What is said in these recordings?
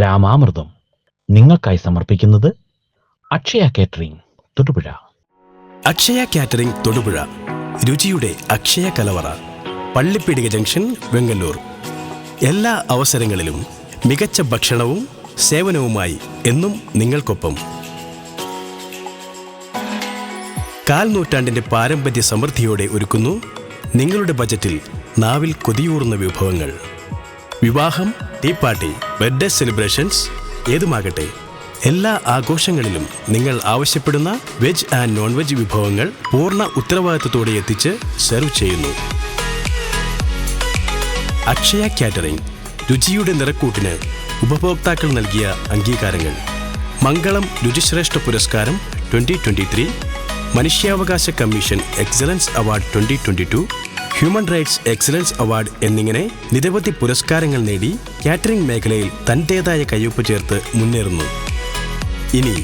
രാമാമൃതം നിങ്ങൾക്കായി സമർപ്പിക്കുന്നത് Akshaya catering Thodupuzha. Akshaya catering Thodupuzha. രുചിയുടെ അക്ഷയ കലവറ. പള്ളിപ്പിടിക ജംഗ്ഷൻ വെങ്ങല്ലൂർ. എല്ലാ അവസരങ്ങളിലും മികച്ച ഭക്ഷണവും സേവനവുമായി എന്നും നിങ്ങൾക്കൊപ്പം. കാൽ നൂറ്റാണ്ടിന്റെ പാരമ്പര്യ സമൃദ്ധിയോടെ ഒരുക്കുന്നു നിങ്ങളുടെ ബജറ്റിൽ നാവിൽ കൊതിയൂറുന്ന വിഭവങ്ങൾ. വിവാഹം ടീ പാർട്ടി ബർത്ത്ഡേ സെലിബ്രേഷൻസ് ഏതുമാകട്ടെ. എല്ലാ ആഘോഷങ്ങളിലും നിങ്ങൾ ആവശ്യപ്പെടുന്ന വെജ് ആൻഡ് നോൺ വെജ് വിഭവങ്ങൾ പൂർണ ഉത്തരവാദിത്തത്തോടെ എത്തിച്ച് സെർവ് ചെയ്യുന്നു. അക്ഷയ കാറ്ററിംഗ് രുചിയുടെ നിറക്കൂട്ടിന് ഉപഭോക്താക്കൾ നൽകിയ അംഗീകാരങ്ങൾ. മംഗളം രുചിശ്രേഷ്ഠ പുരസ്കാരം ട്വന്റി ട്വന്റി ത്രീ മനുഷ്യാവകാശ commission excellence award twenty twenty two human rights excellence award എന്നിങ്ങനെ നിരവധി പുരസ്കാരങ്ങൾ നേടി കാറ്ററിംഗ് മേഖലയിൽ തന്റേതായ കയ്യൊപ്പ് ചേർത്ത് മുന്നേറുന്നു. ഇനി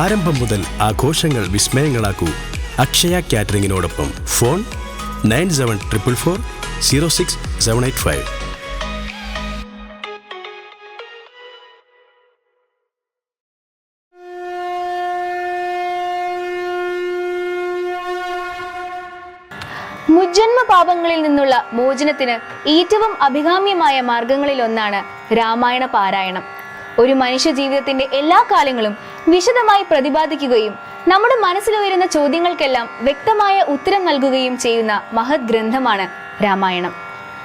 ആരംഭം മുതൽ ആഘോഷങ്ങൾ വിസ്മയങ്ങളാക്കൂ Akshaya കാറ്ററിംഗിനോടൊപ്പം phone nine seven triple four zero six seven eight five. പാപങ്ങളിൽ നിന്നുള്ള മോചനത്തിന് ഏറ്റവും അഭികാമ്യമായ മാർഗങ്ങളിലൊന്നാണ് രാമായണ പാരായണം. ഒരു മനുഷ്യ ജീവിതത്തിന്റെ എല്ലാ കാലങ്ങളും വിശദമായി പ്രതിപാദിക്കുകയും നമ്മുടെ മനസ്സിലുയരുന്ന ചോദ്യങ്ങൾക്കെല്ലാം വ്യക്തമായ ഉത്തരം നൽകുകയും ചെയ്യുന്ന മഹത് ഗ്രന്ഥമാണ് രാമായണം.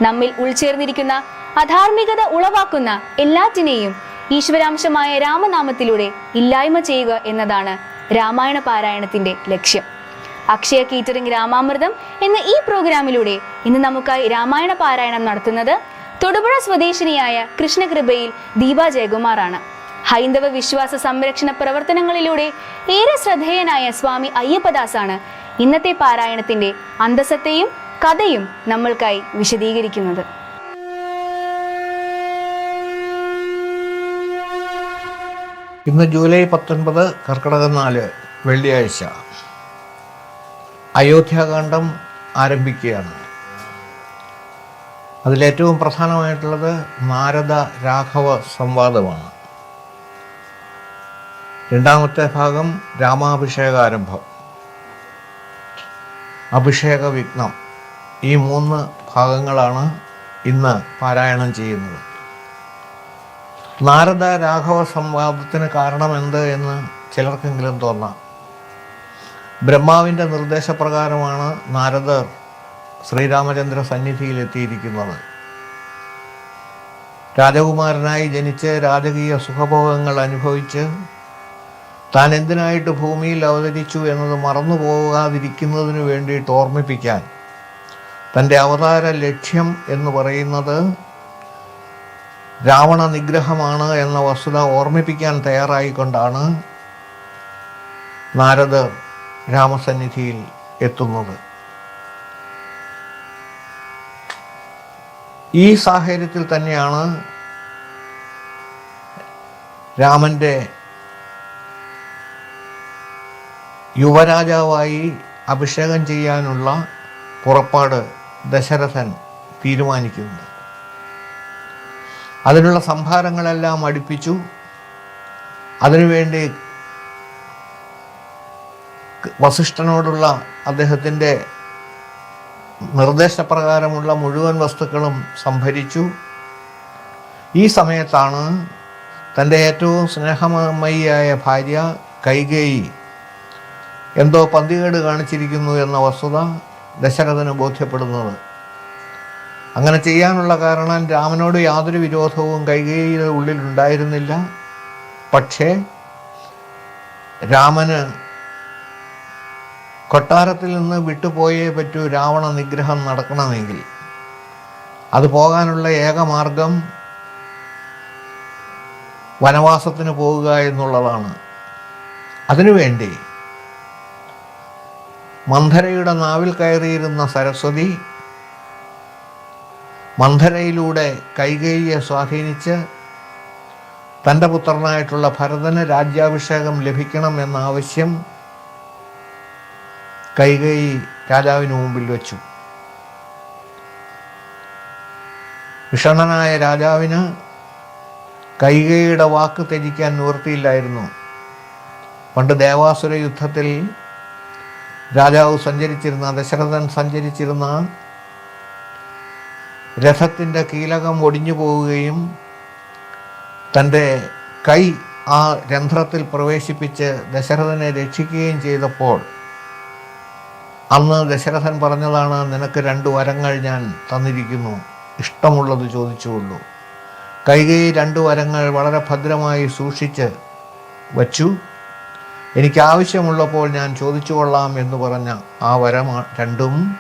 നമ്മിൽ ഉൾച്ചേർന്നിരിക്കുന്ന അധാർമികത ഉളവാക്കുന്ന എല്ലാറ്റിനെയും ഈശ്വരാംശമായ രാമനാമത്തിലൂടെ ഇല്ലായ്മ ചെയ്യുക എന്നതാണ് രാമായണ പാരായണത്തിന്റെ ലക്ഷ്യം. അക്ഷയ കീറ്ററിംഗ് രാമാമൃതം എന്ന ഈ പ്രോഗ്രാമിലൂടെ ഇന്ന് നമുക്കായി രാമായണ പാരായണം നടത്തുന്നത് തൊടുപുഴ സ്വദേശിനിയായ കൃഷ്ണകൃപയിൽ ദീപ ജയകുമാറാണ്. ഹൈന്ദവ വിശ്വാസ സംരക്ഷണ പ്രവർത്തനങ്ങളിലൂടെ ഏറെ ശ്രദ്ധേയനായ സ്വാമി അയ്യപ്പദാസാണ് ഇന്നത്തെ പാരായണത്തിന്റെ അന്തസത്തെയും കഥയും നമ്മൾക്കായി വിശദീകരിക്കുന്നത്. ഇന്ന് ജൂലൈ പത്തൊൻപത് കർക്കിടക നാല് വെള്ളിയാഴ്ച. അയോധ്യാകാന്ഡം ആരംഭിക്കുകയാണ്. അതിലേറ്റവും പ്രധാനമായിട്ടുള്ളത് നാരദ രാഘവ സംവാദമാണ്. രണ്ടാമത്തെ ഭാഗം രാമാഭിഷേകാരംഭം. അഭിഷേക വിഘ്നം ഈ മൂന്ന് ഭാഗങ്ങളാണ് ഇന്ന് പാരായണം ചെയ്യുന്നത്. നാരദ രാഘവ സംവാദത്തിന് കാരണമെന്ത് എന്ന് ചിലർക്കെങ്കിലും തോന്നാം. ബ്രഹ്മാവിന്റെ നിർദ്ദേശപ്രകാരമാണ് നാരദർ ശ്രീരാമചന്ദ്ര സന്നിധിയിലെത്തിയിരിക്കുന്നത്. രാജകുമാരനായി ജനിച്ച് രാജകീയ സുഖഭോഗങ്ങൾ അനുഭവിച്ച് താൻ എന്തിനായിട്ട് ഭൂമിയിൽ അവതരിച്ചു എന്നത് മറന്നു പോകാതിരിക്കുന്നതിന് വേണ്ടിയിട്ട് ഓർമ്മിപ്പിക്കാൻ തന്റെ അവതാര ലക്ഷ്യം എന്ന് പറയുന്നത് രാവണ നിഗ്രഹമാണ് എന്ന വസ്തുത ഓർമ്മിപ്പിക്കാൻ തയ്യാറായിക്കൊണ്ടാണ് നാരദർ രാമസന്നിധിയിൽ എത്തുന്നത്. ഈ സാഹചര്യത്തിൽ തന്നെയാണ് രാമന്റെ യുവരാജാവായി അഭിഷേകം ചെയ്യാനുള്ള പുറപ്പാട് ദശരഥൻ തീരുമാനിക്കുന്നത്. അതിനുള്ള സംഭാരങ്ങളെല്ലാം അടുപ്പിച്ചു. അതിനുവേണ്ടി വസിഷ്ഠനോടുള്ള അദ്ദേഹത്തിന്റെ നിർദ്ദേശപ്രകാരമുള്ള മുഴുവൻ വസ്തുക്കളും സംഭരിച്ചു. ഈ സമയത്താണ് തന്റെ ഏറ്റവും സ്നേഹമയിയായ ഭാര്യ കൈകേയി എന്തോ പന്തികേട് കാണിച്ചിരിക്കുന്നു എന്ന വസ്തുത ദശരഥന് ബോധ്യപ്പെടുന്നത്. അങ്ങനെ ചെയ്യാനുള്ള കാരണം രാമനോട് യാതൊരു വിരോധവും കൈകേയിയുടെ ഉള്ളിൽ ഉണ്ടായിരുന്നില്ല പക്ഷേ രാമന് കൊട്ടാരത്തിൽ നിന്ന് വിട്ടുപോയേ പറ്റൂ രാവണ നിഗ്രഹം നടക്കണമെങ്കിൽ. അത് പോകാനുള്ള ഏക മാർഗം വനവാസത്തിന് പോവുക എന്നുള്ളതാണ്. അതിനുവേണ്ടി മന്ധരയുടെ നാവിൽ കയറിയിരുന്ന സരസ്വതി മന്ധരയിലൂടെ കൈകേയിയെ സ്വാധീനിച്ച് തന്റെ പുത്രനായിട്ടുള്ള ഭരതന് രാജ്യാഭിഷേകം ലഭിക്കണം എന്ന ആവശ്യം കൈകേയി രാജാവിന് മുമ്പിൽ വെച്ചു. വിഷണനായ രാജാവിന് കൈകയുടെ വാക്ക് ത്യജിക്കാൻ നിവൃത്തിയില്ലായിരുന്നു. പണ്ട് ദേവാസുര യുദ്ധത്തിൽ രാജാവ് സഞ്ചരിച്ചിരുന്ന ദശരഥൻ സഞ്ചരിച്ചിരുന്ന രഥത്തിന്റെ കീലകം ഒടിഞ്ഞു പോവുകയും തന്റെ കൈ ആ രന്ധ്രത്തിൽ പ്രവേശിപ്പിച്ച് ദശരഥനെ രക്ഷിക്കുകയും ചെയ്തപ്പോൾ അന്ന് ദശരഥൻ പറഞ്ഞതാണ് നിനക്ക് രണ്ട് വരങ്ങൾ ഞാൻ തന്നിരിക്കുന്നു. ഇഷ്ടമുള്ളത് ചോദിച്ചുകൊള്ളൂ. കൈകൈ രണ്ട് വരങ്ങൾ വളരെ ഭദ്രമായി സൂക്ഷിച്ച് വച്ചു. എനിക്ക് ആവശ്യമുള്ളപ്പോൾ ഞാൻ ചോദിച്ചു കൊള്ളാം എന്ന് പറഞ്ഞ ആ വരം രണ്ടും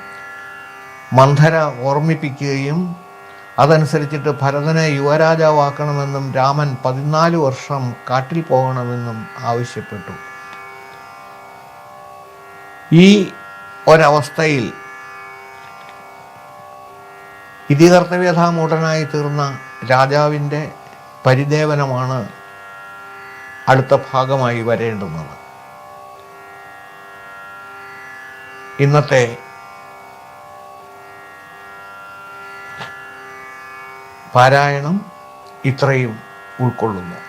മന്ധര ഓർമ്മിപ്പിക്കുകയും അതനുസരിച്ചിട്ട് ഭരതനെ യുവരാജാവാക്കണമെന്നും രാമൻ പതിനാല് വർഷം കാട്ടിൽ പോകണമെന്നും ആവശ്യപ്പെട്ടു. ഈ ഒരവസ്ഥയിൽ ഇതികർത്തവ്യഥാമൂഢനായി തീർന്ന രാജാവിന്റെ പരിദേവനമാണ് അടുത്ത ഭാഗമായി വരേണ്ടുന്നത്. ഇന്നത്തെ പാരായണം ഇത്രയും ഉൾക്കൊള്ളുന്നു.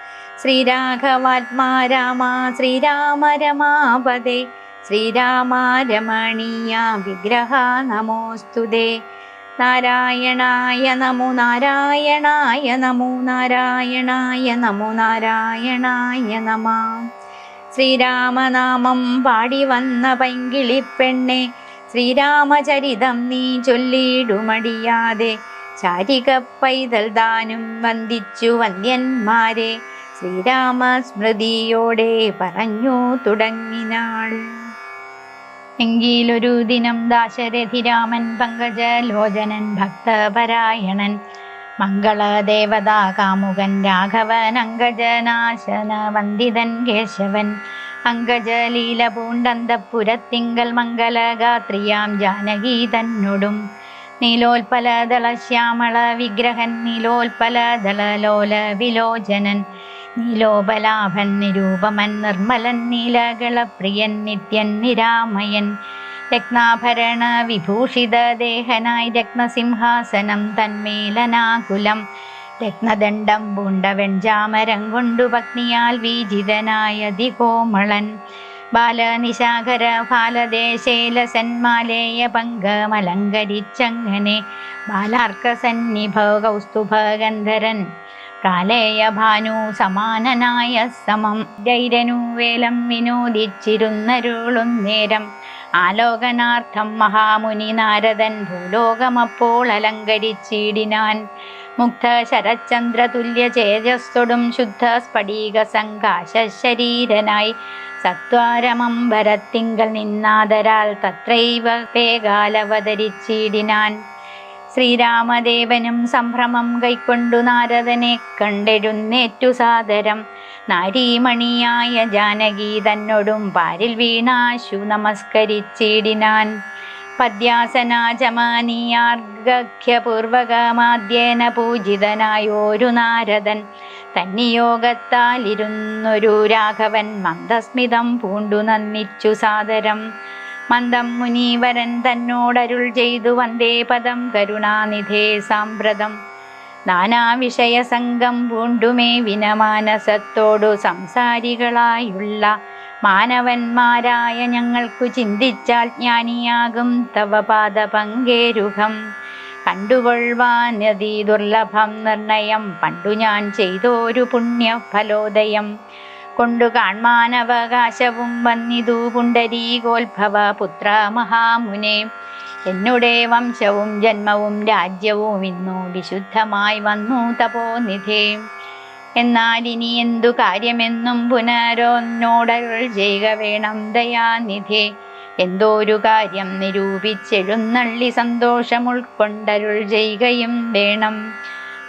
ശ്രീരാഘവാത്മാ രാമ ശ്രീരാമ രമാപദേ ശ്രീരാമ രമണീയ വിഗ്രഹ നമോസ്തുതേ. നാരായണായ നമോ നാരായണായ നമോ നാരായണായ നമോ നാരായണായ നമ. ശ്രീരാമനാമം പാടി വന്ന പൈങ്കിളിപ്പെണ്ണെ ശ്രീരാമചരിതം നീ ചൊല്ലിടുമടിയാതെ ചാരിക പൈതൽ ദാനും വന്ദിച്ചു വന്ദ്യന്മാരെ ശ്രീരാമസ്മൃതിയോടെ പറഞ്ഞു തുടങ്ങിനാൾ. എങ്കിലൊരു ദിനം ദാശരഥിരാമൻ പങ്കജലോചനൻ ഭക്തപരായണൻ മംഗളദേവതാ കാമുകൻ രാഘവൻ അങ്കജനാശന വന്ദിതൻ കേശവൻ അങ്കജലീല പൂണ്ടന്തപുരത്തിങ്കൽ മംഗലഗാത്രിയാം ജാനകി തന്നോടും. നീലോൽപലദള ശ്യാമള വിഗ്രഹൻ നീലോൽപലദളലോല വിലോചനൻ നീലോപലാഭൻ നിരൂപമൻ നിർമ്മലൻ നീലകളപ്രിയൻ നിത്യൻ നിരാമയൻ. രത്നാഭരണ വിഭൂഷിത ദേഹനായി രത്നസിംഹാസനം തന്മേലനാകുലം. രത്നദണ്ഡം പൂണ്ട വെഞ്ചാമരം കൊണ്ടു പത്നിയാൽ വീജിതനായ ദികോമളൻ ബാലനിശാകര ബാലദേശേലസന്മാലേയ പങ്കമലങ്കരിച്ചങ്ങനെ ബാലാർക്ക സന്നിഭ കൗസ്തുഭഗന്ധരൻ. പ്രാലേയ ഭാനു സമാനനായ സമം. ധൈരനു വേലം വിനോദിച്ചിരുന്നരുളുന്നേരം. ആലോകനാർത്ഥം മഹാമുനി നാരദൻ ഭൂലോകമപ്പോൾ അലങ്കരിച്ചിടിനാൻ. മുക്ത ശരചന്ദ്ര തുല്യ ചേജസ്തൊടും ശുദ്ധ സ്ഫടിക സങ്കാശ ശരീരനായി സത്വാരമംബരത്തിങ്കൽ നിന്നാദരാൽ തത്രൈവ വേഗാലവതരിച്ചിടിനാൻ. ശ്രീരാമദേവനും സംഭ്രമം കൈക്കൊണ്ടു നാരദനെ കണ്ടെഴുന്നേറ്റു സാദരം. നാരീമണിയായ ജാനകി തന്നോടും പാരിൽ വീണാശു നമസ്കരിച്ചിടിനാൻ. പദ്യാസനാചമാനിയാർഗഖ്യപൂർവകമാദ്യേന പൂജിതനായോരു നാരദൻ. തന്നിയോഗത്താലിരുന്നൊരു രാഘവൻ മന്ദസ്മിതം പൂണ്ടു നന്ദിച്ചു സാദരം. മന്ദം മുനീവരൻ തന്നോടരുൾ ചെയ്തു വന്ദേ പദം. കരുണാനിധേ സാമ്പ്രതം. നാനാവിഷയസംഗം പൂണ്ടുമേ വിനമാനസത്തോടു സംസാരികളായുള്ള മാനവന്മാരായ ഞങ്ങൾക്കു ചിന്തിച്ചാൽ ജ്ഞാനിയാകും തവ പാദപങ്കേരുഹം കണ്ടുകൊള്ളുവാനതി ദുർലഭം നിർണയം. പണ്ടു ഞാൻ ചെയ്തോരു പുണ്യഫലോദയം. കൊണ്ടു കാൺമാനവകാശവും വന്നിതു പുണ്ടരീകോത്ഭവ പുത്ര മഹാമുനെ. എന്നുടെ വംശവും ജന്മവും രാജ്യവും ഇന്നു വിശുദ്ധമായി വന്നു തപോനിധേ എന്നാൽ ഇനി എന്തു കാര്യമെന്നും പുനരോന്നോടൽ ചെയ്യുക വേണം ദയാനിധേ എന്തോരു കാര്യം നിരൂപിച്ചെഴുന്നള്ളി സന്തോഷം ഉൾക്കൊണ്ടരുൾ ചെയ്യുകയും വേണം.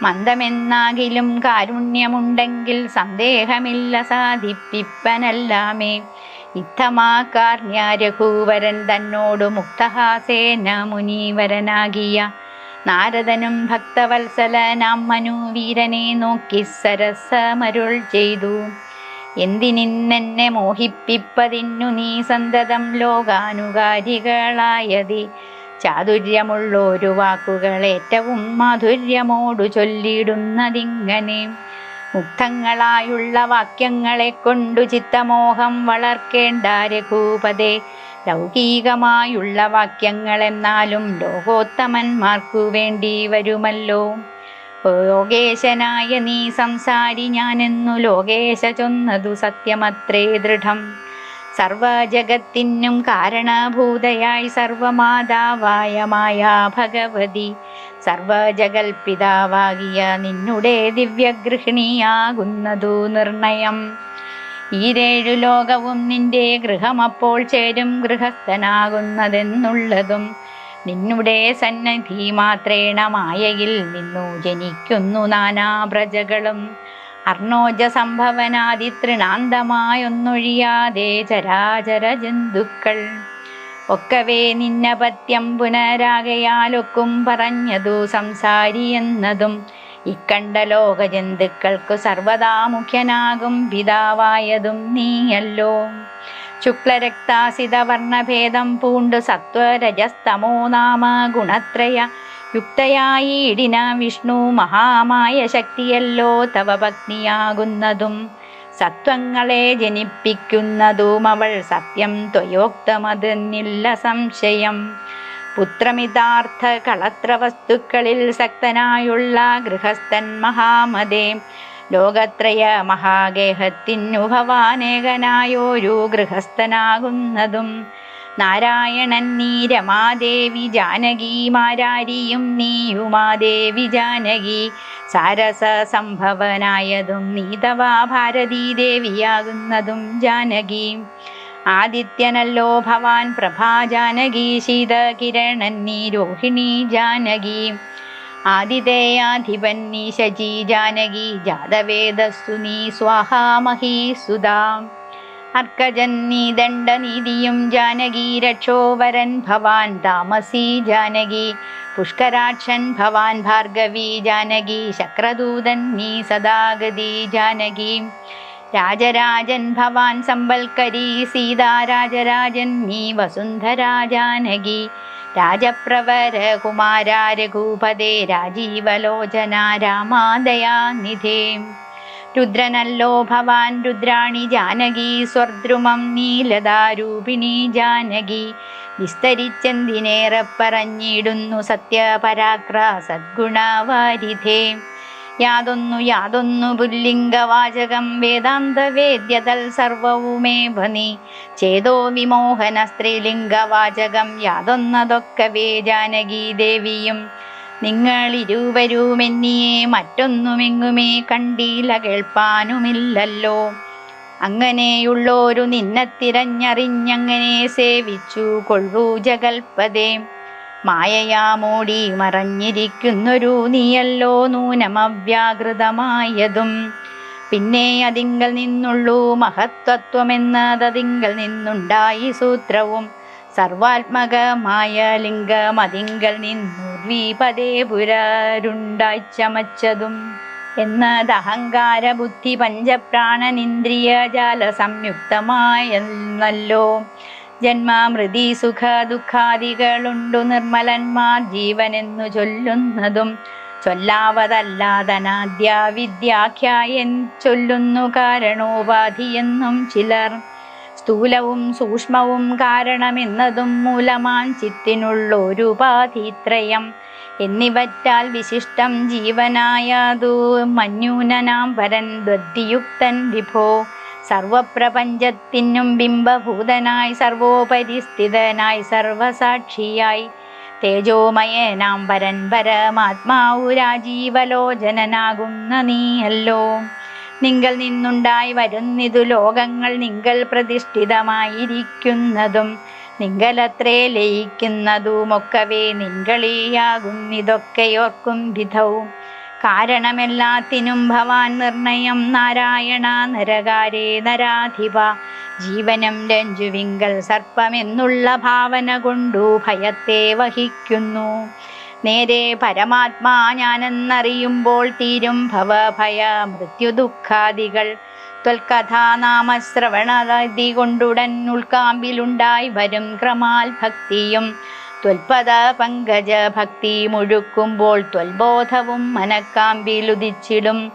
മന്ദമെന്നാകിലും കാരുണ്യമുണ്ടെങ്കിൽ സന്ദേഹമില്ല സാധിപ്പിപ്പനല്ലാമേ. ഇത്തമാകാർണ്യ രഘൂവരൻ തന്നോട് മുക്തഹാസേന മുനീവരനാകിയ. നാരദനും ഭക്തവത്സലനാം മനുവീരനെ നോക്കി സരസമരുൾ ചെയ്തു. എന്തിനിന്നെന്നെ മോഹിപ്പിപ്പതിന്നു നീ സന്തതം ലോകാനുകാരികളായതി. ചാതുര്യമുള്ളൊരു വാക്കുകൾ ഏറ്റവും മാധുര്യമോടു ചൊല്ലിടുന്നതിങ്ങനെ മുക്തങ്ങളായുള്ള വാക്യങ്ങളെ കൊണ്ടു ചിത്തമോഹം വളർക്കേണ്ട രഘൂപതേ. ലൗകികമായുള്ള വാക്യങ്ങളെന്നാലും ലോകോത്തമന്മാർക്കു വേണ്ടി വരുമല്ലോ. യോഗേശനായ നീ സംസാരി ഞാനെന്നു ലോകേശ ചൊന്നതു സത്യമത്രേ ദൃഢം. സർവജഗത്തിനും കാരണഭൂതയായി സർവമാതാവായ മായാ ഭഗവതി. സർവജഗൽപിതാവാകിയ നിന്നുടെ ദിവ്യഗൃഹിണിയാകുന്നതു നിർണയം. ഈരേഴു ലോകവും നിന്റെ ഗൃഹമപ്പോൾ ചേരും ഗൃഹസ്ഥനാകുന്നതെന്നുള്ളതും നിന്നുടെ സന്നദ്ധി മാത്രേണ മായയിൽ നിന്നു ജനിക്കുന്നു നാനാ പ്രജകളും. അർണോജ സംഭവനാദി തൃണാന്തമായൊന്നൊഴിയാതെ ചരാചര ജന്തുക്കൾ ഒക്കവേ നിന്നപത്യം പുനരാകയാലൊക്കും പറഞ്ഞതു സംസാരി എന്നതും ഇക്കണ്ട ലോകജന്തുക്കൾക്കു സർവദാ മുഖ്യനാകും പിതാവായതും നീയല്ലോ. ശുക്ലരക്താസിതവർണഭേദം പൂണ്ടു സത്വരജസ്തമോ നാമ ഗുണത്രയ യുക്തയായിടിന വിഷ്ണു മഹാമായ ശക്തിയല്ലോ തവ പത്നിയാകുന്നതും സത്വങ്ങളെ ജനിപ്പിക്കുന്നതും അവൾ സത്യം ത്വയോക്തമതെന്നില്ല സംശയം. പുത്രമിതാർത്ഥ കളത്ര വസ്തുക്കളിൽ സക്തനായുള്ള ഗൃഹസ്ഥൻ മഹാമതേ ലോകത്രയ മഹാഗേഹത്തിനുഭവാനേകനായോരു ഗൃഹസ്ഥനാകുന്നതും. നാരായണൻ നീ രമാദേവി ജാനകി മാരാരിയും നീയുമാദേവി ജാനകി. സാരസ സംഭവനായതും നീതവാ ഭാരതീ ദേവിയാകുന്നതും ജാനകി. ആദിത്യനല്ലോ ഭവാൻ പ്രഭാ ജാനകി ശീതകിരണൻ നീ രോഹിണി ജാനകി. ആദിതേയാധിപൻ നീ ശചി ജാനകി ജാതവേദസ്തു നീ സ്വാഹാമഹീ സുതാം അർക്കജൻ നീ ദണ്ഡനീതിയും ജാനകി രക്ഷോവരൻ ഭവാൻ താമസി ജാനകി. പുഷ്കരാക്ഷൻ ഭവാൻ ഭാർഗവി ജാനകി. ശക്രദൂതൻ നീ സദാഗതി ജാനകി. രാജരാജൻ ഭവാൻ സമ്പൽക്കരി. സീതാരാജരാജൻ നീ വസുന്ധരാ ജാനകി. രാജപ്രവര കുമാര രഘുപതേ രാജീവലോചന രാമാദയാനിധേ രുദ്രനല്ലോ ഭവാൻ രുദ്രാണി ജാനകി സ്വർദ്രുമം നീലതാരൂപിണി ജാനകി. വിസ്തരിച്ചെന്തിനേറെ പറഞ്ഞിടുന്നു സത്യപരാക്ര സദ്ഗുണവാരിധേ. യാതൊന്നു യാതൊന്നു പുല്ലിംഗവാചകം വേദാന്ത വേദ്യതൽ സർവവുമേവ നീ ചേതോ വിമോഹന സ്ത്രീലിംഗവാചകം യാതൊന്നതൊക്കവേ ജാനകി ദേവിയും നിങ്ങളിരുവരുമെന്നിയെ മറ്റൊന്നുമെങ്ങുമേ കണ്ടില്ല കേൾപ്പാനുമില്ലല്ലോ. അങ്ങനെയുള്ളോരു നിന്നെ തിരഞ്ഞറിഞ്ഞങ്ങനെ സേവിച്ചു കൊള്ളൂ ജഗൽപദേ മായയാ മൂടി മറഞ്ഞിരിക്കുന്നൊരു നീയല്ലോ നൂനമവ്യാകൃതമായതും. പിന്നെ അതിങ്കൽ നിന്നുള്ളൂ മഹത്വത്വമെന്നതതിങ്കൽ നിന്നുണ്ടായി സൂത്രവും. സർവാത്മകമായ ലിംഗമതിങ്കൽ നിന്നു നിന്നുർവീപതേ പുരാരുണ്ടായി ചമച്ചതും എന്നത് അഹങ്കാര ബുദ്ധി പഞ്ചപ്രാണനിന്ദ്രിയ ജാല സംയുക്തമായല്ലോ ജന്മമൃതി സുഖ ദുഃഖാദികളുണ്ടു നിർമ്മലന്മാർ ജീവനെന്നു ചൊല്ലുന്നതും. ചൊല്ലാവതല്ലാതനാദ്യ വിദ്യാഖ്യായൻ ചൊല്ലുന്നു കാരണോപാധിയെന്നും ചിലർ. സ്ഥൂലവും സൂക്ഷ്മവും കാരണമെന്നതും മൂലമാൻ ചിത്തിനുള്ളൊരു ഉപാധിത്രയം എന്നിവറ്റാൽ വിശിഷ്ടം ജീവനായതു മന്യൂനനാം വരൻ ദ്വദ്യുക്തൻ വിഭോ. സർവപ്രപഞ്ചത്തിനും ബിംബഭൂതനായി സർവോപരിസ്ഥിതനായി സർവസാക്ഷിയായി. തേജോമയനാം വരൻ പരമാത്മാവു രാജീവലോചനനാകുന്ന നീയല്ലോ. നിങ്കൽ നിന്നുണ്ടായി വരുന്നിതു ലോകങ്ങൾ നിങ്ങൾ പ്രതിഷ്ഠിതമായിരിക്കുന്നതും നിങ്കലത്രേ ലയിക്കുന്നതുമൊക്കവേ നിങ്കളിയാകുന്നിതൊക്കെയോർക്കും വിധവും. കാരണമെല്ലാത്തിനും ഭവാൻ നിർണയം നാരായണ നരകാരേ നരാധിപ. ജീവനം രഞ്ജുവിങ്കൽ സർപ്പമെന്നുള്ള ഭാവന കൊണ്ടു ഭയത്തെ വഹിക്കുന്നു. നേരെ പരമാത്മാ ഞാനെന്നറിയുമ്പോൾ തീരും ഭവഭയ മൃത്യുദുഃഖാദികൾ. ത്വൽകഥാനാമശ്രവണാദി കൊണ്ടുടൻ ഉൾക്കാമ്പിലുണ്ടായി വരും ക്രമാൽ ഭക്തിയും ത്വൽപദ പങ്കജ ഭക്തി മുഴുക്കുമ്പോൾ ത്വൽബോധവും മനക്കാമ്പിലുദിച്ചിടും.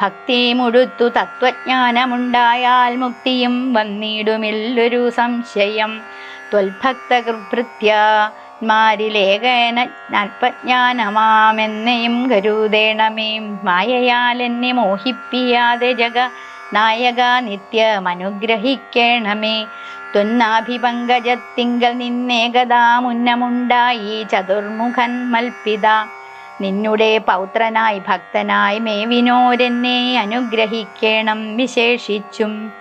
ഭക്തി മുഴുത്തു തത്വജ്ഞാനമുണ്ടായാൽ മുക്തിയും വന്നിടുമില്ലൊരു സംശയം. ത്വൽഭക്തകൃത്യ മാരിലേഖന അല്പജ്ഞാനമാമെന്നെയും കരുതേണമേ. മായയാൽ എന്നെ മോഹിപ്പിയാതെ ജഗ നായക നിത്യമനുഗ്രഹിക്കണമേ. ത്വന്നാഭിപങ്കജത്തിങ്കൽ നിന്നേകദാ മുന്നമുണ്ടായി. ചതുർമുഖൻ മൽപിത നിന്നുടെ പൗത്രനായി ഭക്തനായി മേവിനോരെന്നെ അനുഗ്രഹിക്കണം വിശേഷിച്ചും.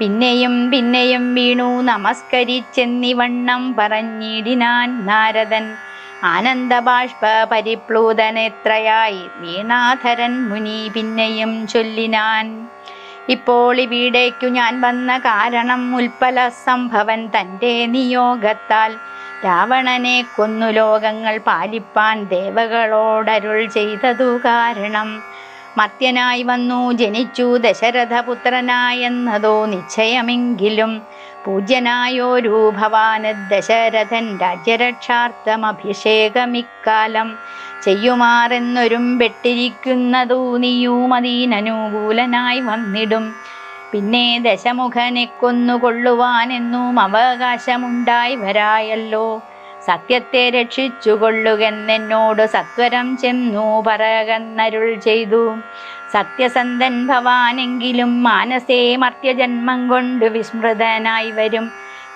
പിന്നെയും പിന്നെയും വീണു. നമസ്കരിച്ചെന്നിവണ്ണം പറഞ്ഞിടിനാൻ നാരദൻ. ആനന്ദബാഷ്പ പരിപ്ലൂതനെത്രയായി വീണാധരൻ മുനി പിന്നെയും ചൊല്ലിനാൻ. ഇപ്പോൾ ഇവിടേക്കു ഞാൻ വന്ന കാരണം ഉൽപ്പല സംഭവൻ തന്റെ നിയോഗത്താൽ. രാവണനെ കൊന്നു ലോകങ്ങൾ പാലിപ്പാൻ ദേവകളോടരുൾ ചെയ്തതു കാരണം. മർത്യനായി വന്നു ജനിച്ചു ദശരഥപുത്രനായെന്നതോ നിശ്ചയമെങ്കിലും പൂജ്യനായോരു ഭവാന് ദശരഥൻ രാജ്യരക്ഷാർത്ഥമഭിഷേകമിക്കാലം. ചെയ്യുമാറെന്നൊരും പെട്ടിരിക്കുന്നതു നീയും അതിനനുകൂലനായി വന്നിടും. പിന്നെ ദശമുഖനെ കൊന്നുകൊള്ളുവാനെന്നും അവകാശമുണ്ടായി വരായല്ലോ. സത്യത്തെ രക്ഷിച്ചുകൊള്ളുകെന്നെന്നോട് സത്വരം ചെന്നു പറകന്നരുൾ ചെയ്തു. സത്യസന്ധൻ ഭവാനെങ്കിലും മാനസേ മർത്യജന്മം കൊണ്ട് വിസ്മൃതനായി വരും.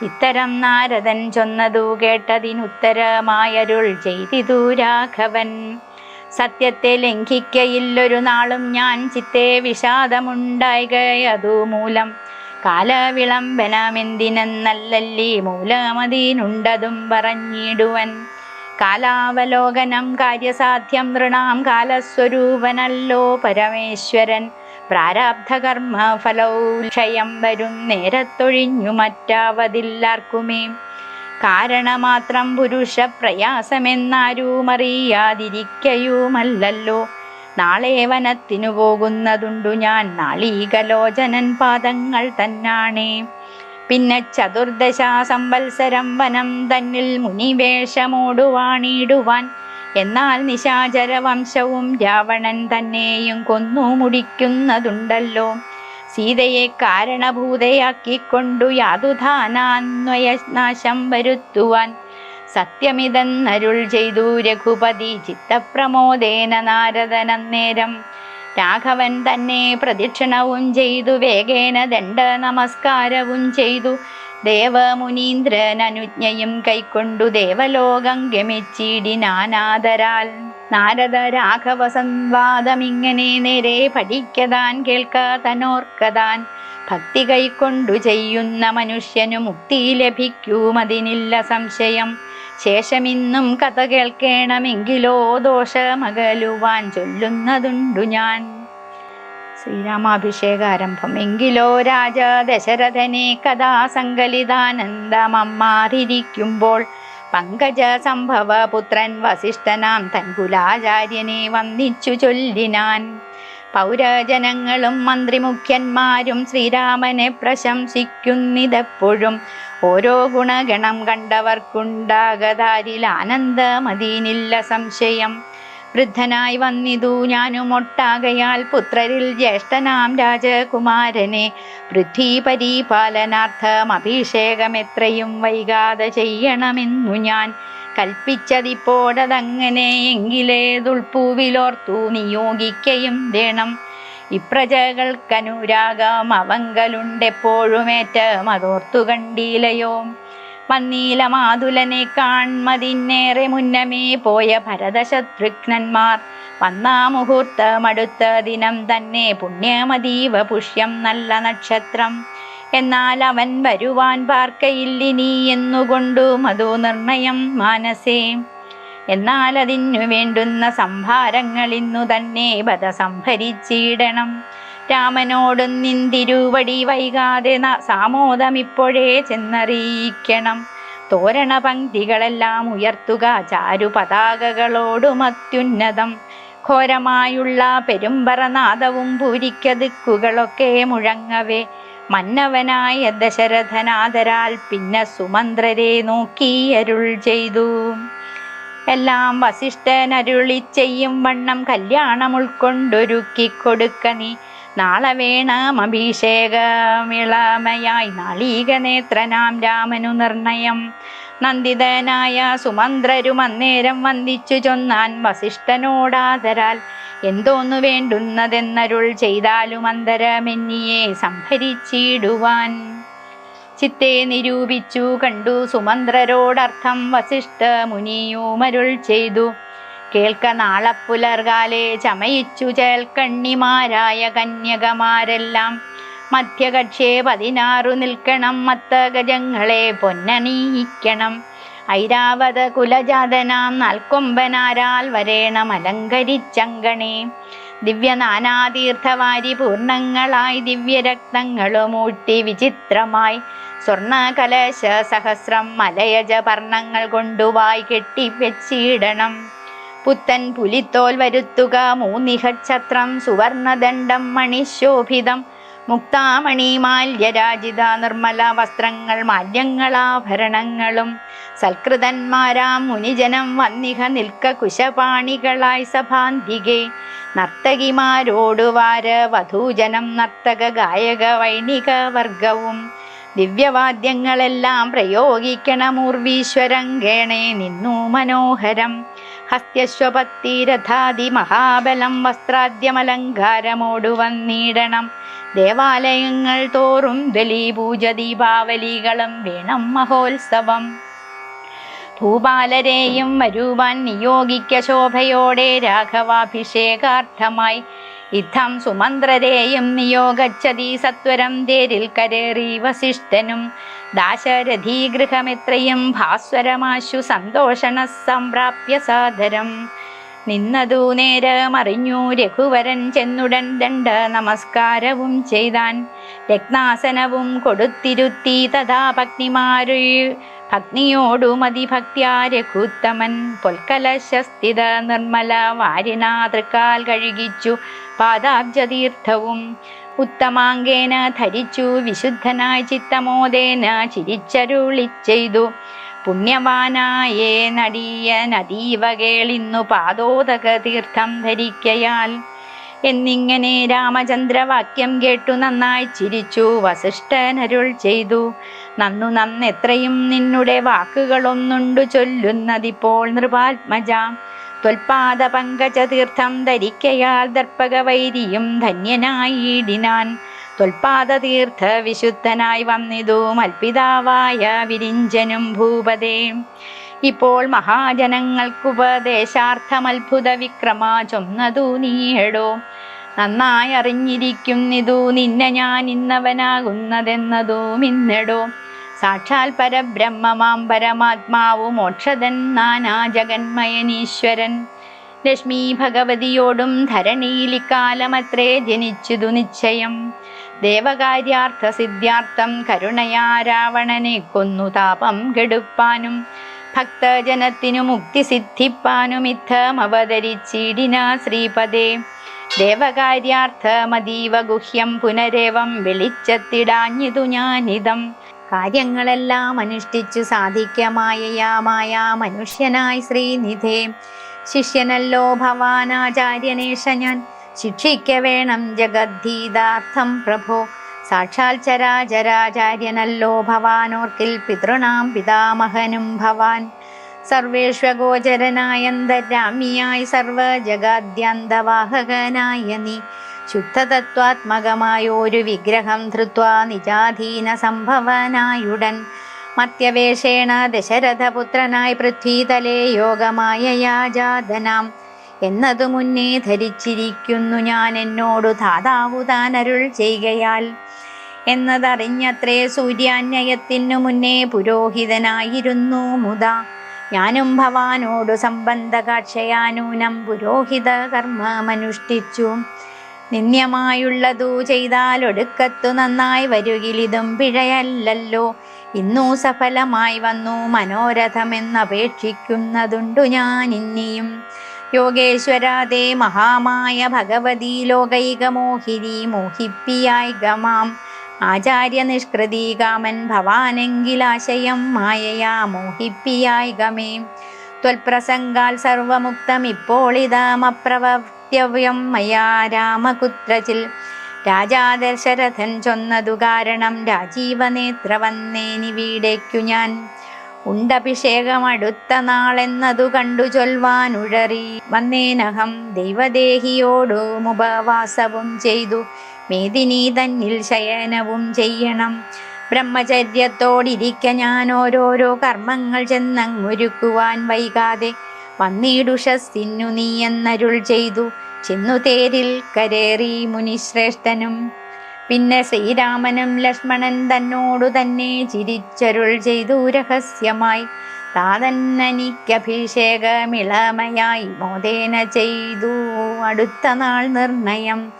ഇത്തരം നാരദൻ ചൊന്നതു കേട്ടതിനുത്തരമായരുൾ ചെയ്തിതു രാഘവൻ. സത്യത്തെ ലംഘിക്കയില്ലൊരു നാളും ഞാൻ ചിത്തെ വിഷാദമുണ്ടായകയതു മൂലം കാലവിളംബനമെന്തിനെന്നല്ലല്ലി മൂലമതിനുണ്ടതും പറഞ്ഞിടുവൻ. കാലാവലോകനം കാര്യസാധ്യം നൃണാം കാലസ്വരൂപനല്ലോ പരമേശ്വരൻ. പ്രാരാബ്ധകർമ്മ ഫലൗക്ഷയം വരും നേരത്തൊഴിഞ്ഞു മറ്റാവതില്ലാർക്കുമേ. കാരണമാത്രം പുരുഷ പ്രയാസമെന്നാരും അറിയാതിരിക്കയുമല്ലല്ലോ നാളെ വനത്തിനു പോകുന്നതുണ്ടു ഞാൻ. നാളീകലോചനൻ പാദങ്ങൾ തന്നാണേ. പിന്നെ ചതുർദശാ സംവത്സരം വനം തന്നിൽ മുനിവേഷമോടുവാണിടുവാൻ. എന്നാൽ നിശാചര വംശവും രാവണൻ തന്നെയും കൊന്നു മുടിക്കുന്നതുണ്ടല്ലോ. സീതയെ കാരണഭൂതയാക്കിക്കൊണ്ടു യാതുധാനാന്വയനാശം വരുത്തുവാൻ. സത്യമിതെന്നരുൾ ചെയ്തു രഘുപതി ചിത്തപ്രമോദേന നാരദനന്നേരം. രാഘവൻ തന്നെ പ്രദക്ഷിണവും ചെയ്തു വേഗേന ദണ്ഡ നമസ്കാരവും ചെയ്തു. ദേവമുനീന്ദ്രൻ അനുജ്ഞയും കൈക്കൊണ്ടു ദേവലോകം ഗമിച്ചിടി നാനാദരാൽ. നാരദ രാഘവ സംവാദമിങ്ങനെ നേരെ പഠിക്കതാൻ കേൾക്കാതനോർക്കതാൻ ഭക്തി കൈക്കൊണ്ടു ചെയ്യുന്ന മനുഷ്യനു മുക്തി ലഭിക്കുമതിനില്ല സംശയം. ശേഷമിന്നും കഥ കേൾക്കേണമെങ്കിലോ ദോഷമകലുവാൻ ചൊല്ലുന്നതുണ്ടു ഞാൻ. ശ്രീരാമാഭിഷേകാരംഭം എങ്കിലോ രാജ ദശരഥനെ കഥാ സങ്കലിതാനന്ദമമ്മാറിയിരിക്കുമ്പോൾ പങ്കജ സംഭവ പുത്രൻ വസിഷ്ഠനാം തൻകുലാചാര്യനെ വന്നിച്ചു ചൊല്ലിനാൻ പൗരജനങ്ങളും മന്ത്രിമുഖ്യന്മാരും ശ്രീരാമനെ പ്രശംസിക്കുന്നിതെപ്പോഴും ഓരോ ഗുണഗണം കണ്ടവർക്കുണ്ടാകതാരിൽ ആനന്ദമതീനില്ല സംശയം. വൃദ്ധനായി വന്നിതു ഞാനും ഒട്ടാകയാൽ പുത്രരിൽ ജ്യേഷ്ഠനാം രാജകുമാരനെ. പൃഥ്വി പരിപാലനാർത്ഥം അഭിഷേകം എത്രയും വൈകാതെ ചെയ്യണമെന്നു ഞാൻ കൽപ്പിച്ചതിപ്പോഴതങ്ങനെ എങ്കിലേതുൾപ്പൂവിലോർത്തു നിയോഗിക്കയും വേണം. ഇപ്രജകൾക്കനുരാഗം അവങ്കലുണ്ടെപ്പോഴുമേറ്റ അതോർത്തു കണ്ടീലയോ മന്നീല മാതുലനെ കാൺമതിന്നേറെ മുന്നമേ പോയ ഭരതശത്രുഘ്നന്മാർ വന്നാ മുഹൂർത്തമടുത്ത ദിനം തന്നെ പുണ്യമതീവ പുഷ്യം നല്ല നക്ഷത്രം. എന്നാൽ അവൻ വരുവാൻ പാർക്കയില്ലിനി എന്നുകൊണ്ടു മധു നിർണയം മാനസേ. എന്നാൽ അതിനു വേണ്ടുന്ന സംഭാരങ്ങൾ ഇന്നു തന്നെ ബത സംഭരിച്ചിടണം രാമനോടും നിന്തിരുവടി വൈകാതെ സാമോദം ഇപ്പോഴേ ചെന്നറിയിക്കണം. തോരണ പങ്ക്തികളെല്ലാം ഉയർത്തുക ചാരു പതാകകളോടും അത്യുന്നതം ഘോരമായുള്ള പെരുമ്പറനാദവും പൂരിക്കതിക്കുകളൊക്കെ മുഴങ്ങവേ. മന്നവനായ ദശരഥനാദരാൽ പിന്നെ സുമന്ത്രരെ നോക്കി അരുൾ ചെയ്തു. എല്ലാം വസിഷ്ഠനരുളി ചെയ്യും വണ്ണം കല്യാണം ഉൾക്കൊണ്ടൊരുക്കി കൊടുക്ക നീ. നാളെ വേണം അഭിഷേകമിളമയായി നാളീക നേത്രനാം രാമനു നിർണയം. നന്ദിതനായ സുമന്ത്രരും അന്നേരം വന്ദിച്ചു ചൊന്നാൻ വസിഷ്ഠനോടാതരാൽ എന്തോന്നു വേണ്ടുന്നതെന്നരുൾ ചെയ്താലും അന്തരമെന്നിയെ സംഭരിച്ചിടുവാൻ. ചിത്തെ നിരൂപിച്ചു കണ്ടു. സുമന്ത്രരോടർത്ഥം വസിഷ്ഠ മുനിയുമരുൾ ചെയ്തു. കേൾക്ക നാളപ്പുലർകാലെ ചമയിച്ചു ചേൽക്കണ്ണിമാരായ കന്യകമാരെല്ലാം. മധ്യകക്ഷേ പതിനാറു നിൽക്കണം മത്തഗജങ്ങളെ പൊന്നണിയിക്കണം ഐരാവത കുലജാതനാം നാൽക്കൊമ്പനാരാൽ വരേണം അലങ്കരിച്ചങ്കണേ. ദിവ്യനാനാതീർത്ഥവാരി പൂർണങ്ങളായി ദിവ്യരക്തങ്ങളും ഊട്ടി വിചിത്രമായി. സ്വർണ കലശ സഹസ്രം മലയജ പർണങ്ങൾ കെട്ടി വെച്ചിടണം. പുത്തൻ പുലിത്തോൽ വരുത്തുക മൂന്നിഹഛത്രം സുവർണദണ്ഡം മണിശോഭിതം. മുക്താമണി മാല്യരാജിത നിർമ്മല വസ്ത്രങ്ങൾ മാല്യങ്ങളാഭരണങ്ങളും. സൽകൃതന്മാരാം മുനിജനം വന്നിഹ നിൽക്ക കുശപാണികളായി സഭാന്തികെ. നർത്തകിമാരോടുവാര വധൂജനം നർത്തക ഗായക വൈണിക വർഗവും. ദിവ്യവാദ്യങ്ങളെല്ലാം പ്രയോഗിക്കണമൂർവീശ്വരങ്കേണേ നിന്നു മനോഹരം. ഹസ്ത്യശ്വപത്തിരഥാതി മഹാബലം വസ്ത്രാദ്യമലങ്കാരമോടുവന്നിടണം ദേവാലയങ്ങൾ തോറും ദലീപൂജ ദീപാവലികളും വേണം മഹോത്സവം. ഭൂപാലരെയും വരുവാൻ നിയോഗിക്ക ശോഭയോടെ രാഘവാഭിഷേകാർത്ഥമായി യുദ്ധം സുമന്ത്രരെയും നിയോഗച്ചതി സത്വരം തേരിൽ കരേറി വസിഷ്ഠനും. ദാശരഥീഗൃഹമെത്രയും ഭാസ്വരമാശു സന്തോഷണ സംപ്രാപ്യ സാദരം. നിന്നതു നേരമറിഞ്ഞു രഘുവരൻ ചെന്നുടൻ ദണ്ഡ നമസ്കാരവും ചെയ്താൻ. രത്നാസനവും കൊടുത്തിരുത്തി തഥാ ഭഗ്നിമാരു ഭഗ്നിയോടു മതിഭക്ത്യാ രഘുത്തമൻ. പൊൽക്കലശസ്ഥിത നിർമ്മല വാരിനാതൃക്കാൽ കഴുകിച്ചു. പാദാബ്ജതീർത്ഥവും. ഉത്തമാങ്കേന ധരിച്ചു വിശുദ്ധനായ ചിത്തമോദേന ചിരിച്ചരുളി ചെയ്തു. പുണ്യവാനായേ നദീവ കേളിന്നു പാദോദക തീർത്ഥം ധരിക്കയാൽ. എന്നിങ്ങനെ രാമചന്ദ്രവാക്യം കേട്ടു നന്നായി ചിരിച്ചു വസിഷ്ഠനരുൾ ചെയ്തു. നന്നു നന്നെത്രയും നിന്നുടെ വാക്കുകളൊന്നുണ്ടു ചൊല്ലുന്നതിപ്പോൾ നൃപാത്മജ. ത്വൽപാദ പങ്കജ തീർത്ഥം ധരിക്കയാൽ ദർപ്പകവൈരിയും ധന്യനായിടിനാൻ. ത്വൽപാദ തീർത്ഥ വിശുദ്ധനായി വന്നിതു മൽപിതാവായ വിരിഞ്ചനും ഭൂപതേ. ഇപ്പോൾ മഹാജനങ്ങൾക്കുപദേശാർത്ഥമത്ഭുത വിക്രമാ ചൊന്നതു നീയടോ. നന്നായി അറിഞ്ഞിരിക്കുന്നിതു നിന്നെ ഞാൻ ഇന്നവനാകുന്നതെന്നതും ഇന്നടോ സാക്ഷാൽ പരബ്രഹ്മമാം പരമാത്മാവു മോക്ഷതൻ നാനാ ജഗന്മയനീശ്വരൻ. ലക്ഷ്മി ഭഗവതിയോടും ധരണിയിൽ ഇക്കാലമത്രേ ജനിച്ചതു നിശ്ചയം. ദേവകാര്യാർത്ഥ സിദ്ധ്യാർത്ഥം കരുണയാ രാവണനെ കൊന്നു താപം കെടുപ്പാനും ഭക്തജനത്തിനു മുക്തി സിദ്ധിപ്പാനും ഇത്തം അവതരിച്ചിടിന ശ്രീപദേ. ദേവകാര്യാർത്ഥമതീവ ഗുഹ്യം പുനരേവം വെളിച്ചത്തിടാഞ്ഞിതു ഞാനിതം. കാര്യങ്ങളെല്ലാം അനുഷ്ഠിച്ചു സാധിക്കമായയാമായ മനുഷ്യനായി ശ്രീനിധേ. ശിഷ്യനല്ലോ ഭവാനാചാര്യനേഷ ഞാൻ ശിക്ഷിക്ക വേണം ജഗദ്ധീതാർത്ഥം പ്രഭോ. സാക്ഷാൽ ചരാചരാചാര്യനല്ലോ ഭവാനോർക്കിൽ പിതൃണാം പിതാമഹനും ഭവാൻ. സർവേഷ്വഗോചരനായന്തരാമ്യായി സർവജഗാദ്യന്തവാഹകനായ നീ. ശുദ്ധതത്വാത്മകമായൊരു വിഗ്രഹം ധൃത്വാ നിജാധീന സംഭവനായുടൻ മത്യവേഷേണ ദശരഥപുത്രനായി പൃഥ്വീതലേ യോഗമായ യാജാതനാം എന്നതു മുന്നേ ധരിച്ചിരിക്കുന്നു ഞാൻ എന്നോടു ധാതാവു താനരുൾ ചെയ്യുകയാൽ. എന്നതറിഞ്ഞത്രേ സൂര്യാന്വയത്തിനു മുന്നേ പുരോഹിതനായിരുന്നു മുത. ഞാനും ഭവാനോടു സംബന്ധകാക്ഷയാനൂനം പുരോഹിത കർമ്മമനുഷ്ഠിച്ചു നിന്ദ്യമായുള്ളതു ചെയ്താൽ ഒടുക്കത്തു നന്നായി വരുകിലിതും പിഴയല്ലല്ലോ. ഇന്നു സഫലമായി വന്നു മനോരഥമെന്നപേക്ഷിക്കുന്നതുണ്ടു ഞാൻ ഇനിയും യോഗേശ്വരാതേ മഹാമായ ഭഗവതി ലോകൈകമോഹിരി മോഹിപ്പിയായി ഗമാം. ആചാര്യ നിഷ്കൃതി കാമൻ ഭവാനെങ്കിലാശയം മായയാ മോഹിപ്പിയായി ഗമേ. ത്വൽപ്രസംഗാൽ സർവമുക്തം ഇപ്പോളിതമപ്രവർത്യവ്യം മയാ രാമകുത്രചിൽ രാജാ ദശരഥൻ ചൊന്നതു കാരണം രാജീവനേത്ര വന്നേനി വീടേക്കു ഞാൻ. ഉണ്ടഭിഷേകം അടുത്ത നാളെന്നതു കണ്ടു ചൊൽവാൻ ചൊൽവാനുഴറി. വന്നേനഹം ദൈവദേഹിയോടു ഉപവാസവും ചെയ്തു. മേദിനി തന്നിൽ ശയനവും ചെയ്യണം. ബ്രഹ്മചര്യത്തോടിരിക്ക ഞാൻ ഓരോരോ കർമ്മങ്ങൾ ചെന്നങ്ങൊരുക്കുവാൻ വൈകാതെ. വന്നിടുഷസ്സിന്നു നീ എന്നരുൾ ചെയ്തു. ചെന്നു തേരിൽ കരേറി മുനിശ്രേഷ്ഠനും. പിന്നെ ശ്രീരാമനും ലക്ഷ്മണൻ തന്നോടു തന്നെ ചിരിച്ചരുൾ ചെയ്തു രഹസ്യമായി. താതന്നനിക്കഭിഷേകമിളമയായി മോദേന ചെയ്തു അടുത്ത നാൾ നിർണയം.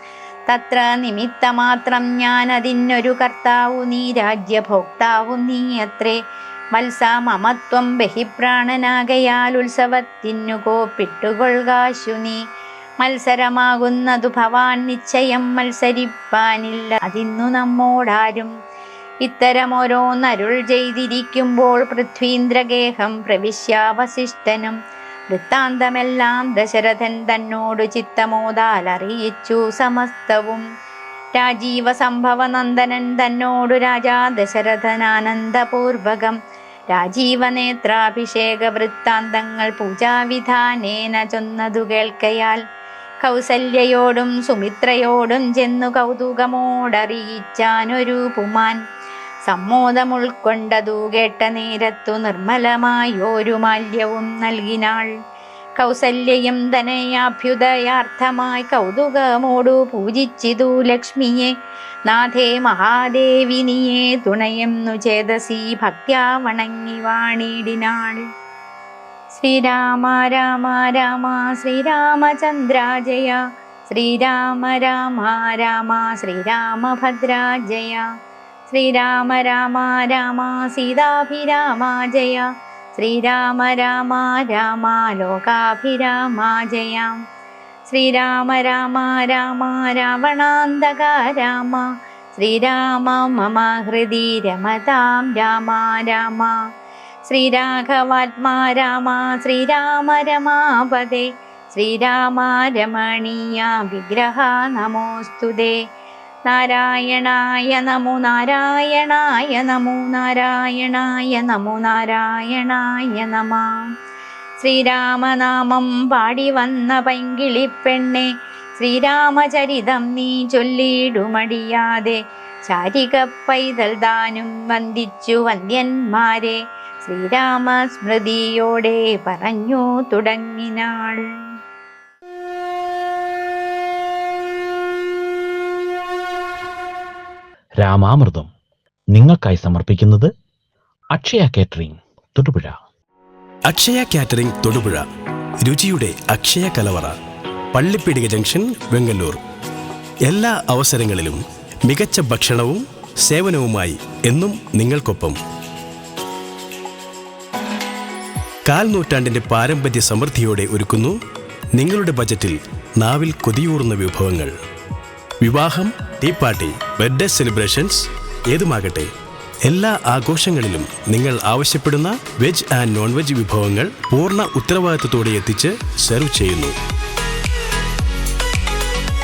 തത്ര നിമിത്തമാത്രം ഞാൻ അതിനൊരു കർത്താവു നീ രാജ്യഭോക്താവു നീ അത്രേ മത്സ മമത്വം ബഹിപ്രാണനാകയാൽ ഉത്സവത്തിനു കോപ്പിട്ടുകൊള്ളുകാശു നീ മത്സരമാകുന്നതു ഭവാൻ നിശ്ചയം മത്സരിപ്പാനില്ല. അതിന്നു നമ്മോടാരും ഇത്തരമോരോന്നരുൾ ചെയ്തിരിക്കുമ്പോൾ പൃഥ്വീന്ദ്രഗേഹം പ്രവിശ്യാവശിഷ്ടനും വൃത്താന്തമെല്ലാം ദശരഥൻ തന്നോട് ചിത്തമോദാൽ അറിയിച്ചു സമസ്തവും. രാജീവ സംഭവനന്ദനൻ തന്നോടു രാജാ ദശരഥനാനന്ദപൂർവകം രാജീവനേത്രാഭിഷേക വൃത്താന്തങ്ങൾ പൂജാവിധാനേന ചൊന്നതു കേൾക്കയാൽ കൗസല്യയോടും സുമിത്രയോടും ചെന്നു കൗതുകമോടറിയിച്ചാനൊരു പുമാൻ. സമ്മോദമുൾക്കൊണ്ടതു കേട്ട നേരത്തു നിർമ്മലമായോരു മാല്യവും നൽകിനാൾ. കൗസല്യയും ധനയാഭ്യുദയാർത്ഥമായി കൗതുകമോടു പൂജിച്ചിതു ലക്ഷ്മിയെ. നാഥേ മഹാദേവിനിയെ തുണയെന്നു ചേതസി ഭക്യാ വണങ്ങി വാണിടിനാൾ. ശ്രീരാമ രാമ രാമ ശ്രീരാമചന്ദ്ര ജയ ശ്രീരാമ രാമ രാമ ശ്രീരാമഭദ്ര ശ്രീരാമ രാമ രാമ സീതാഭിരാമ ജയ ശ്രീരാമ രാമ രാമ ലോകാഭിരാമ ജയാം. ശ്രീരാമ രാമ രാമ രാവണാന്തക രാമ. ശ്രീരാമ മമ ഹൃദി രമതാം രാമ രാമ. ശ്രീരാഘവാത്മാ രാമ ശ്രീരാമ രമാപദേ ശ്രീരാമ രമണീയ വിഗ്രഹ നമോസ്തുതേ. നാരായണായ നമോ നാരായണായ നമോ നാരായണായ നമോ നാരായണായ നമ. ശ്രീരാമനാമം പാടി വന്ന പൈങ്കിളിപ്പെണ്ണെ ശ്രീരാമചരിതം നീ ചൊല്ലിയിടുമടിയാതെ ചാരിക പൈതൽ ദാനും വന്ദിച്ചു വന്ദ്യന്മാരെ ശ്രീരാമസ്മൃതിയോടെ പറഞ്ഞു തുടങ്ങിനാൾ. രാമാമൃതം നിങ്ങൾക്കായി സമർപ്പിക്കുന്നത് അക്ഷയ കാറ്ററിംഗ് തൊടുപുഴ. അക്ഷയ കാറ്ററിംഗ് തൊടുപുഴ രുചിയുടെ അക്ഷയ കലവറ പള്ളിപ്പിടിക ജംഗ്ഷൻ വെങ്ങല്ലൂർ. എല്ലാ അവസരങ്ങളിലും മികച്ച ഭക്ഷണവും സേവനവുമായി എന്നും നിങ്ങൾക്കൊപ്പം. കാൽ നൂറ്റാണ്ടിന്റെ പാരമ്പര്യ സമൃദ്ധിയോടെ ഒരുക്കുന്നു നിങ്ങളുടെ ബജറ്റിൽ നാവിൽ കൊതിയൂറുന്ന വിഭവങ്ങൾ. വിവാഹം ടീ പാർട്ടി ബർത്ത്ഡേ സെലിബ്രേഷൻസ് ഏതുമാകട്ടെ എല്ലാ ആഘോഷങ്ങളിലും നിങ്ങൾ ആവശ്യപ്പെടുന്ന വെജ് ആൻഡ് നോൺ വെജ് വിഭവങ്ങൾ പൂർണ ഉത്തരവാദിത്തത്തോടെ എത്തിച്ച് സെർവ് ചെയ്യുന്നു.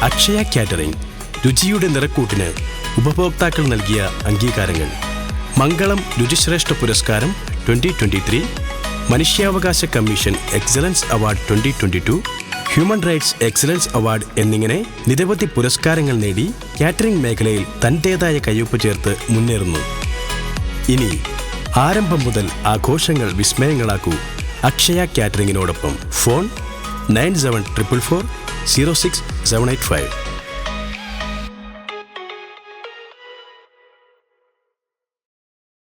അക്ഷയ കാറ്ററിംഗ് രുചിയുടെ നിറക്കൂട്ടിന് ഉപഭോക്താക്കൾ നൽകിയ അംഗീകാരങ്ങൾ. മംഗളം രുചിശ്രേഷ്ഠ പുരസ്കാരം ട്വന്റി ട്വന്റി ത്രീ മനുഷ്യാവകാശ commission excellence award twenty twenty two human rights excellence award എന്നിങ്ങനെ നിരവധി പുരസ്കാരങ്ങൾ നേടി കാറ്ററിംഗ് മേഖലയിൽ തന്റേതായ കയ്യൊപ്പ് ചേർത്ത് മുന്നേറുന്നു. ഇനി ആരംഭം മുതൽ ആഘോഷങ്ങൾ വിസ്മയങ്ങളാക്കൂ Akshaya കാറ്ററിംഗിനോടൊപ്പം. Phone nine seven triple four zero six seven eight five.